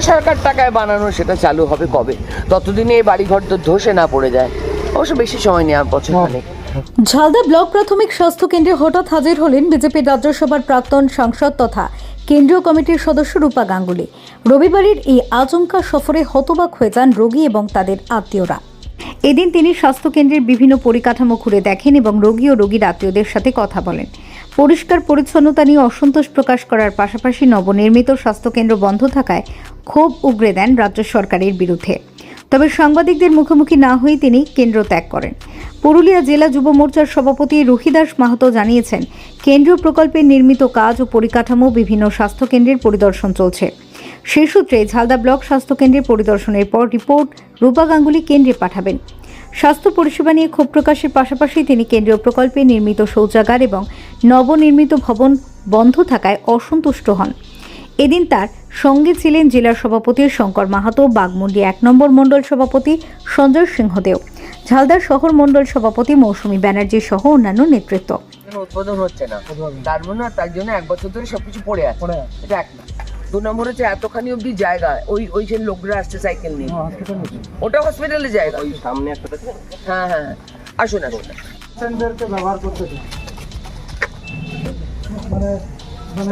সরকার টাকায় বানানো সেটা চালু হবে কবে? ততদিনে এই বাড়িঘর তো ধসে না পড়ে যায়। অবশ্য বেশি সময় নেওয়া বছর খানেক। ঝালদা ব্লক প্রাথমিক স্বাস্থ্য কেন্দ্রে হঠাৎ হাজির হলেন বিজেপির রাজ্যসভার প্রাক্তন সাংসদ তথা কেন্দ্রীয় কমিটির সদস্য রূপা গাঙ্গুলি। রবিবারের এই আচমকা সফরে হতবাক হয়ে যান রোগী এবং তাদের আত্মীয়রা। এদিন তিনি স্বাস্থ্য কেন্দ্রের বিভিন্ন পরিকাঠামো ঘুরে দেখেন এবং রোগী ও রোগীর আত্মীয়দের সাথে কথা বলেন। পরিষ্কার পরিচ্ছন্নতা নিয়ে অসন্তোষ প্রকাশ করার পাশাপাশি নবনির্মিত স্বাস্থ্যকেন্দ্র বন্ধ থাকায় ক্ষোভ উগরে দেন রাজ্য সরকারের বিরুদ্ধে। তবে সাংবাদিকদের মুখোমুখি না হয়ে তিনি কেন্দ্র ত্যাগ করেন। পুরুলিয়া জেলা যুব মোর্চার সভাপতি রুহিদাস মাহাতো জানিয়েছেন, কেন্দ্রীয় প্রকল্পে নির্মিত কাজ ও পরিকাঠামো বিভিন্ন স্বাস্থ্যকেন্দ্রের পরিদর্শন চলছে। সে সূত্রে ঝালদা ব্লক স্বাস্থ্যকেন্দ্রের পরিদর্শনের পর রিপোর্ট রূপা গাঙ্গুলি কেন্দ্রে পাঠাবেন। স্বাস্থ্য পরিষেবা নিয়ে ক্ষোভ প্রকাশের পাশাপাশি তিনি কেন্দ্রীয় প্রকল্পে নির্মিত শৌচাগার এবং নবনির্মিত ভবন বন্ধ থাকায় অসন্তুষ্ট হন। এদিন তার সঙ্গে ছিলেন জেলা সভাপতি শঙ্কর মাহাতো বাগমুন্ডি এক নম্বর মণ্ডল সভাপতি সঞ্জয় সিংহদেও ঝালদার শহর মণ্ডল সভাপতি মৌসুমী ব্যানার্জি সহ অন্যান্য নেতৃত্ব। উৎপাদন হচ্ছে না। তার মানে তার জন্য এক বছর ধরে সবকিছু পড়ে আছে। এটা এক না দু নম্বর হচ্ছে এতখানি অবধি জায়গা ওই ওই যে লোকরা আসছে সাইকেল নিয়ে। ওটা হসপিটালের জায়গা। ওই সামনে একটা হ্যাঁ হ্যাঁ আসুন আসুন। ব্যবহার করতে মানে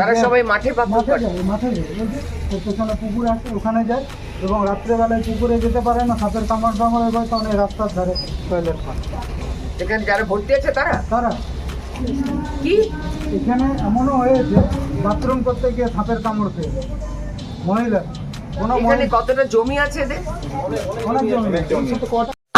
তারা সবাই মাঠে মাঠে যায়। মাঠে পেছনে পুকুর আছে ওখানে যায় এবং রাত্রেবেলায় পুকুরে যেতে পারে না সাপের কামড় টামড় হয় তখন এই রাস্তার ধারে টয়লেট এখানে যারা ভর্তি আছে তারা? তারা? কি? এখানে এমনও হয়েছে বাথরুম করতে গিয়ে সাপের কামড় পেয়ে মহিলা কোনো মহিলা। কতটা জমি আছে এদের? অনেক জমি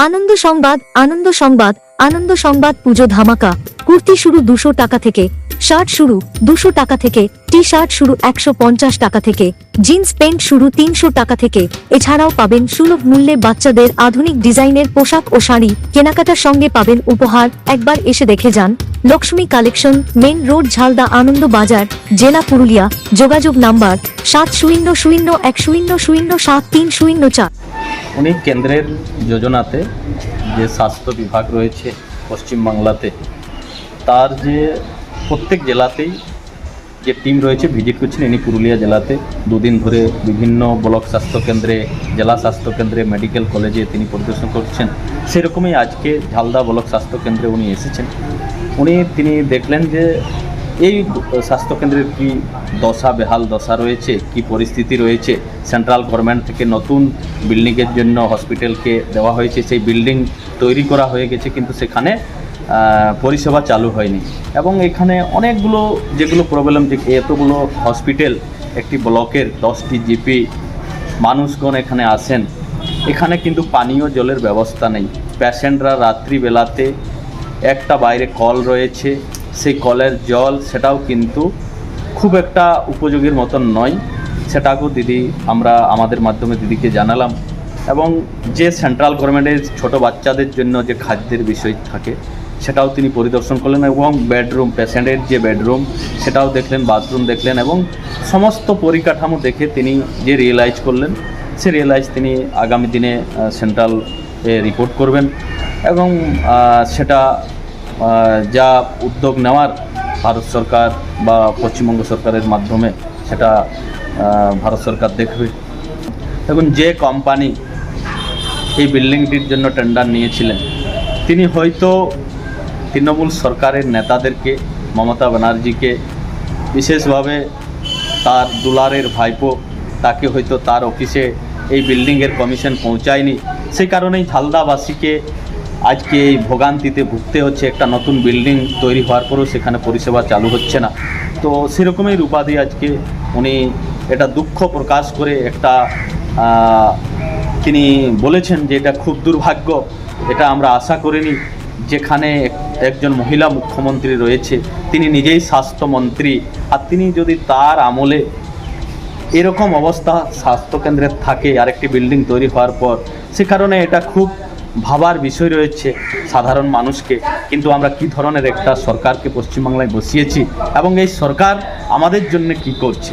আনন্দ সংবাদ আনন্দ সংবাদ আনন্দ সংবাদ পুজো ধামাকা। কুর্তি শুরু দুশো টাকা থেকে। শার্ট শুরু দুশো টাকা থেকে টি শার্ট শুরু একশো পঞ্চাশ টাকা থেকে, জিন্স প্যান্ট শুরু তিনশো টাকা থেকে। এছাড়াও পাবেন সুলভ মূল্যে বাচ্চাদের আধুনিক ডিজাইনের পোশাক ও শাড়ি। কেনাকাটার সঙ্গে পাবেন উপহার। একবার এসে দেখে যান। Lakshmi collection, main road, Jhalda Ananda Bazar, জেলা পুরুলিয়া। যোগাযোগ নাম্বার সাত শূন্য শূন্য এক শূন্য শূন্য সাত তিন শূন্য চার। উনি কেন্দ্রের যোজনাতে যে স্বাস্থ্য বিভাগ রয়েছে পশ্চিমবাংলাতে, তার যে প্রত্যেক জেলাতেই যে টিম রয়েছে ভিজিট করছেন ইনি পুরুলিয়া জেলাতে। দুদিন ধরে বিভিন্ন ব্লক স্বাস্থ্যকেন্দ্রে জেলা স্বাস্থ্যকেন্দ্রে মেডিকেল কলেজে তিনি পরিদর্শন করছেন। সেরকমই আজকে ঝালদা ব্লক স্বাস্থ্যকেন্দ্রে উনি এসেছেন। উনি, তিনি দেখলেন যে এই স্বাস্থ্যকেন্দ্রের কি দশা, বেহাল দশা রয়েছে, কি পরিস্থিতি রয়েছে। সেন্ট্রাল গভর্নমেন্ট থেকে নতুন বিল্ডিংয়ের জন্য হসপিটালকে দেওয়া হয়েছে। সেই বিল্ডিং তৈরি করা হয়ে গেছে, কিন্তু সেখানে পরিষেবা চালু হয়নি। এবং এখানে অনেকগুলো যেগুলো প্রবলেম যে এতগুলো হসপিটাল একটি ব্লকের দশটি জিপি মানুষগণ এখানে আসেন। এখানে কিন্তু পানীয় জলের ব্যবস্থা নেই। পেশেন্টরা রাত্রিবেলাতে একটা বাইরে কল রয়েছে। সেই কলের জল সেটাও কিন্তু খুব একটা উপযোগীর মতন নয়। সেটাকেও দিদি, আমরা আমাদের মাধ্যমে দিদিকে জানালাম। এবং যে সেন্ট্রাল গভর্নমেন্টের ছোট বাচ্চাদের জন্য যে খাদ্যের বিষয় থাকে সেটাও তিনি পরিদর্শন করলেন এবং বেডরুম পেশেন্টের যে বেডরুম সেটাও দেখলেন বাথরুম দেখলেন এবং সমস্ত পরিকাঠামো দেখে তিনি যে রিয়েলাইজ করলেন, সে রিয়েলাইজ তিনি আগামী দিনে সেন্ট্রাল রিপোর্ট করবেন এবং সেটা যা উদ্যোগ নেওয়ার ভারত সরকার বা পশ্চিমবঙ্গ সরকারের মাধ্যমে সেটা ভারত সরকার দেখবে। এখন যে কোম্পানি এই বিল্ডিংটির জন্য টেন্ডার নিয়েছিলেন, তিনি হয়তো তৃণমূল সরকারের নেতাদেরকে মমতা ব্যানার্জিকে বিশেষভাবে তার দুলারের ভাইপো, তাকে হয়তো তার অফিসে এই বিল্ডিংয়ের কমিশন পৌঁছায়নি। সেই কারণেই ঝালদাবাসীকে আজকে এই ভোগান্তিতে ভুগতে হচ্ছে। একটা নতুন বিল্ডিং তৈরি হওয়ার পরেও সেখানে পরিষেবা চালু হচ্ছে না। তো সেরকমই রূপাদি আজকে উনি এটা দুঃখ প্রকাশ করে একটা তিনি বলেছেন যে এটা খুব দুর্ভাগ্য। এটা আমরা আশা করিনি। যেখানে একজন মহিলা মুখ্যমন্ত্রী রয়েছে, তিনি নিজেই স্বাস্থ্যমন্ত্রী, আর তিনি যদি তার আমলে এরকম অবস্থা স্বাস্থ্যকেন্দ্রে থাকে, আরেকটি বিল্ডিং তৈরি হওয়ার পর, সে কারণে এটা খুব ভাবার বিষয় রয়েছে সাধারণ মানুষকে। কিন্তু আমরা কি ধরনের একটা সরকারকে পশ্চিমবাংলায় বসিয়েছি এবং এই সরকার আমাদের জন্য কি করছে?